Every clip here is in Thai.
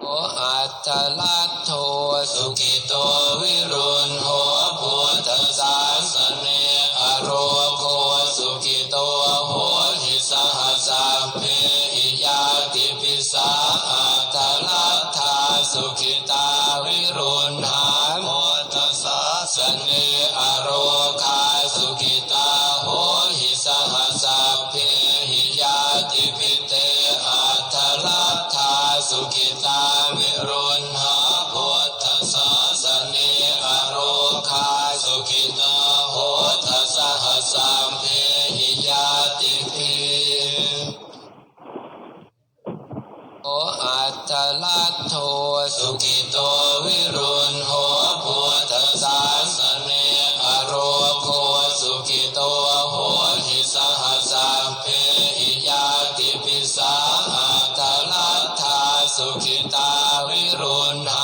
โออัตตลักโทสุขิโตวิรุณโหพุทธศาสเนอโรโคสุขิโตโหหิสหัสะเพหิยาติปิสาอัตตลัทธาสุขิตาวิรุณหาพุทธศาสเนอโรคาสุขิตา ออัตตลักโทสุขิโตวิรุณโหพุทธศาสเนอโรโคสุขิโตโหหิสหัสสะเพหิยาติปิสาอัตตลัทธาสุขิตาวิรุณหา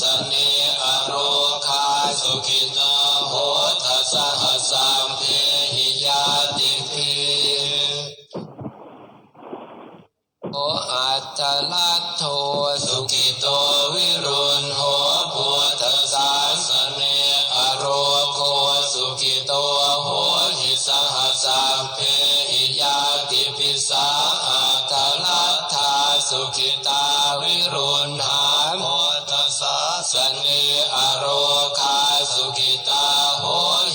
สเนอโรคาสุขิตาโหทสหัสสะเพหิยาติปิโออัตตลักโทสุขิโตวิรุณโหพุทธศาสเนอโรโคสุขิโตโหหิสหัสสะเพหิยาติปิสาอัตตลัทาสุขิตาวิรุณห สเนอโรคาสุขิตาโห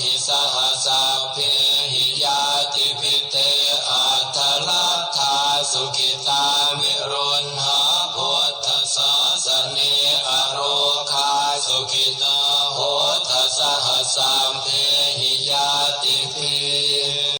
หิสหัสเพหิยาติพิเตอัตลัทธาสุขิตาวิรุณหาพุทธสาสเนอโรคาสุขิตาโหทสหัสา